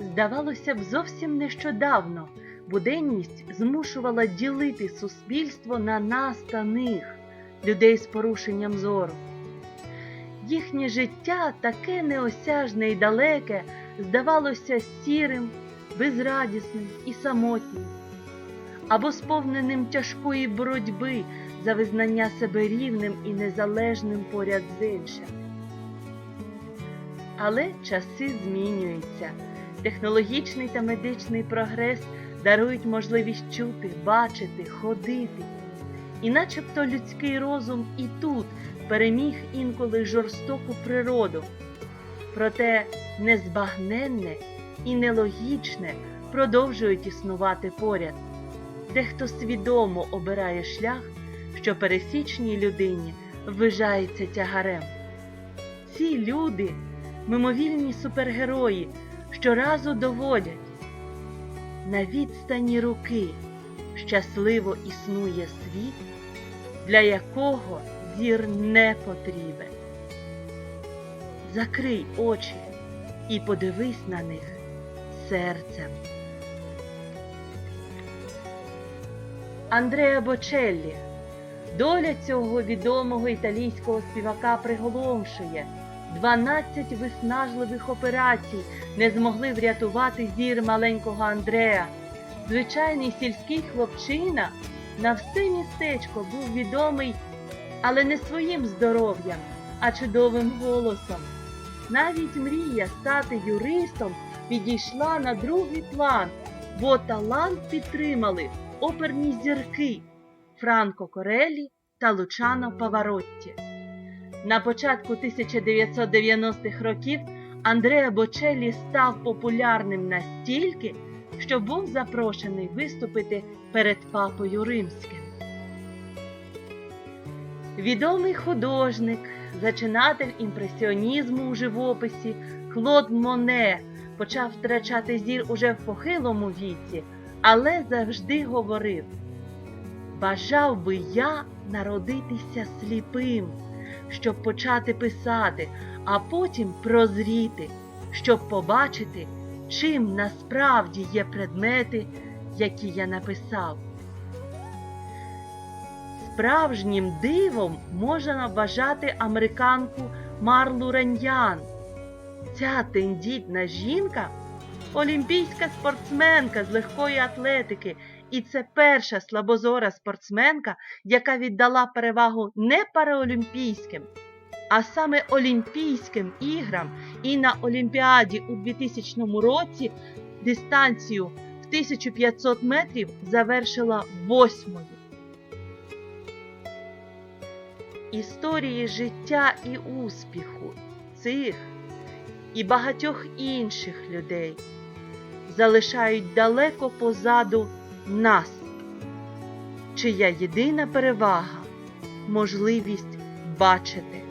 Здавалося б, зовсім нещодавно буденність змушувала ділити суспільство на нас та них, людей з порушенням зору. Їхнє життя, таке неосяжне і далеке, здавалося сірим, безрадісним і самотнім, або сповненим тяжкої боротьби за визнання себе рівним і незалежним поряд з іншим. Але часи змінюються. Технологічний та медичний прогрес дарують можливість чути, бачити, ходити. І начебто людський розум і тут переміг інколи жорстоку природу. Проте незбагненне і нелогічне продовжують існувати поряд. Дехто свідомо обирає шлях, що пересічній людині ввижається тягарем. Ці люди мимовільні супергерої щоразу доводять на відстані руки щасливо існує світ, для якого зір не потрібен. Закрий очі і подивись на них серцем. Андреа Бочеллі Доля цього відомого італійського співака приголомшує. 12 виснажливих операцій не змогли врятувати зір маленького Андрея. Звичайний сільський хлопчина на все містечко був відомий, але не своїм здоров'ям, а чудовим голосом. Навіть мрія стати юристом підійшла на другий план, бо талант підтримали оперні зірки Франко Корелі та Лучано Паваротті. На початку 1990-х років Андреа Бочеллі став популярним настільки, що був запрошений виступити перед папою римським. Відомий художник, зачинатель імпресіонізму у живописі Клод Моне почав втрачати зір уже в похилому віці, але завжди говорив: Бажав би я народитися сліпим щоб почати писати, а потім прозріти, щоб побачити, чим насправді є предмети, які я написав. Справжнім дивом можна вважати американку Марлу Раньян. Ця тендітна жінка олімпійська спортсменка з легкої атлетики, і це перша слабозора спортсменка, яка віддала перевагу не параолімпійським, а саме Олімпійським іграм. І на Олімпіаді у 2000 році дистанцію в 1500 метрів завершила восьмою. Історії життя і успіху цих і багатьох інших людей залишають далеко позаду нас, чия єдина перевага можливість бачити.